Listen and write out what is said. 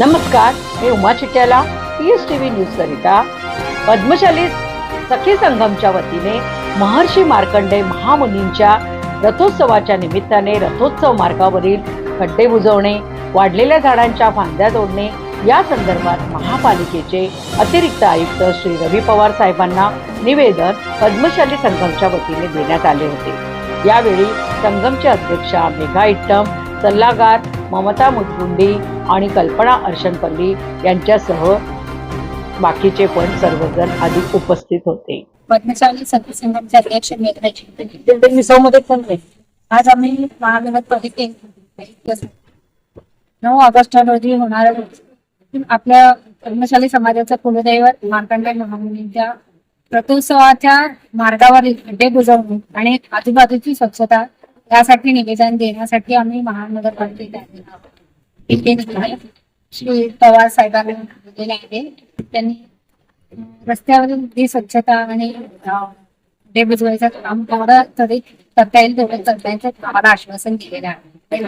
नमस्कार मी Uma Chityala P S T V news करिता. पद्मशाली सखी संगमच्या वतीने महर्षी मार्कंडे महामुनींच्या रथोत्सवाच्या निमित्ताने रथोत्सव मार्गावरील खड्डे बुजवणे वाढलेल्या झाडांच्या फांद्या तोडणे या संदर्भात महापालिकेचे अतिरिक्त आयुक्त श्री रवी पवार साहेबांना निवेदन पद्मशाली संघमच्या वतीने देण्यात आले होते. यावेळी संगमचे अध्यक्षा मेघा इट्टम सल्लागार ममता मुदगुंडी आणि कल्पना अर्शनपल्ली यांच्यासह बाकीचे पण सर्वजण आधी उपस्थित होते. पद्मशाली सखी अध्यक्ष पण आज आम्ही महानगरपालिकेत नऊ ऑगस्ट रोजी होणार आपल्या पद्मशाली समाजाचं कुलदैवत मार्कंडे महामुनींच्या रथोत्सवाच्या मार्गावरील डे बुजवणे आणि आजूबाजूची स्वच्छता यासाठी निवेदन देण्यासाठी आम्ही महानगरपालिकेत आलेलो श्री पवार साहेबांना बोललेले आहे. त्यांनी रस्त्यावरील स्वच्छता आणि अं, ते बुजवायचं काम तेवढं तरी करता येईल तेवढं करता येईल आम्हाला आश्वासन दिलेलं आहे.